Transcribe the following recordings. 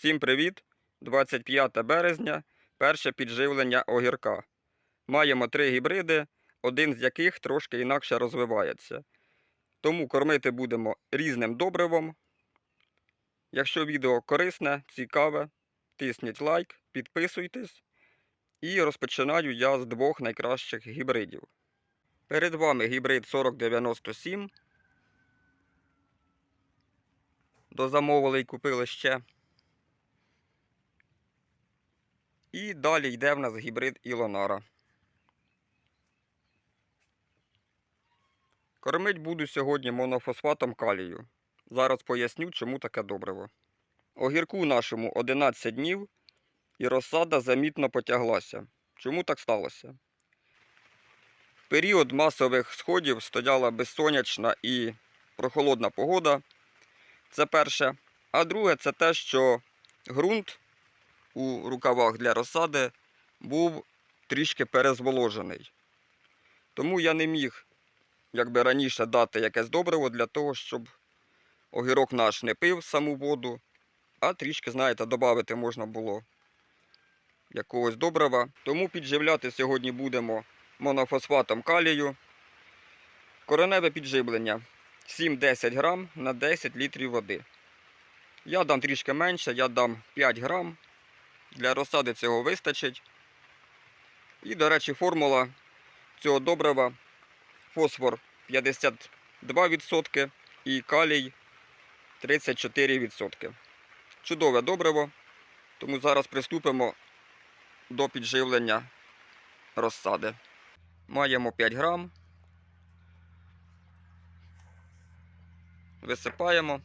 Всім привіт! 25 березня, перше підживлення огірка. Маємо три гібриди, один з яких трошки інакше розвивається. Тому кормити будемо різним добривом. Якщо відео корисне, цікаве, тисніть лайк, підписуйтесь. І розпочинаю я з двох найкращих гібридів. Перед вами гібрид 4097. Дозамовили і купили ще. І далі йде в нас гібрид Ілонара. Кормить буду сьогодні монофосфатом калію. Зараз поясню, чому таке добриво. Огірку нашому 11 днів і розсада замітно потяглася. Чому так сталося? В період масових сходів стояла безсонячна і прохолодна погода. Це перше. А друге, це те, що ґрунт у рукавах для розсади був трішки перезволожений. Тому я не міг, як би раніше, дати якесь добриво для того, щоб огірок наш не пив саму воду, а трішки, знаєте, додати можна було якогось добрива. Тому підживляти сьогодні будемо монофосфатом калію. Кореневе підживлення 7-10 грам на 10 літрів води. Я дам трішки менше, я дам 5 грам. Для розсади цього вистачить. І, до речі, формула цього добрива фосфор 52% і калій 34%. Чудове добриво, тому зараз приступимо до підживлення розсади. Маємо 5 грам. Висипаємо,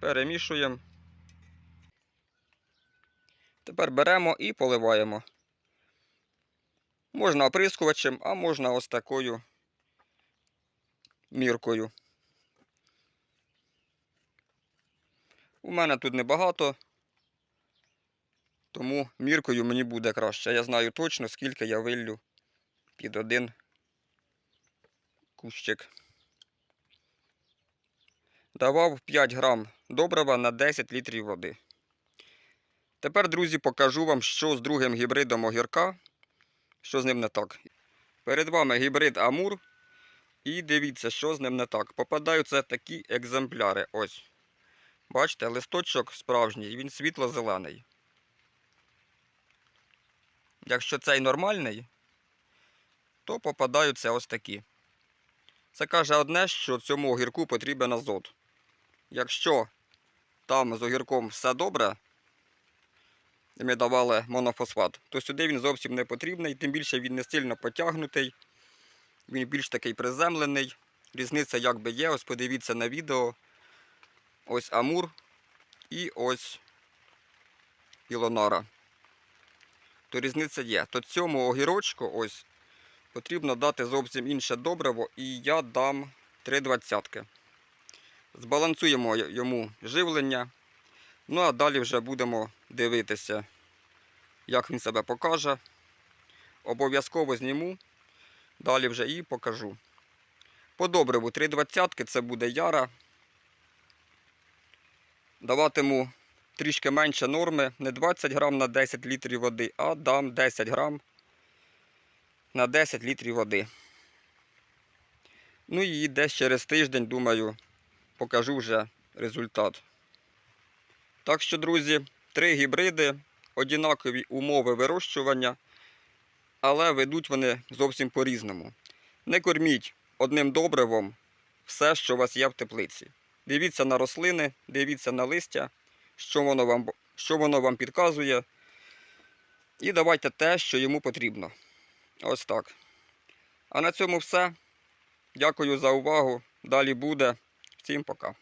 перемішуємо. Тепер беремо і поливаємо. Можна оприскувачем, а можна ось такою міркою. У мене тут небагато, тому міркою мені буде краще. Я знаю точно, скільки я виллю під один кущик. Давав 5 грам добрива на 10 літрів води. Тепер, друзі, покажу вам, що з другим гібридом огірка, що з ним не так. Перед вами гібрид Амур. І дивіться, що з ним не так. Попадаються такі екземпляри. Ось. Бачите, листочок справжній, він світло-зелений. Якщо цей нормальний, то попадаються ось такі. Це каже одне, що цьому огірку потрібен азот. Якщо там з огірком все добре, ми давали монофосфат, то сюди він зовсім не потрібний, тим більше він не сильно потягнутий, він більш такий приземлений. Різниця якби є, ось подивіться на відео. Ось Амур і ось Ілонара. То різниця є. То цьому огірочку ось потрібно дати зовсім інше добриво, і я дам 3 двадцятки. Збалансуємо йому живлення. Ну а далі вже будемо дивитися, як він себе покаже. Обов'язково зніму, далі вже і покажу. По добриву 3 це буде яра. Даватиму трішки менше норми, не 20 грам на 10 літрів води, а дам 10 грам на 10 літрів води. Ну і десь через тиждень, думаю, покажу вже результат. Так що, друзі, три гібриди, однакові умови вирощування, але ведуть вони зовсім по-різному. Не корміть одним добривом все, що у вас є в теплиці. Дивіться на рослини, дивіться на листя, що воно вам, що воно вам підказує. І давайте те, що йому потрібно. Ось так. А на цьому все. Дякую за увагу. Далі буде. Всім пока.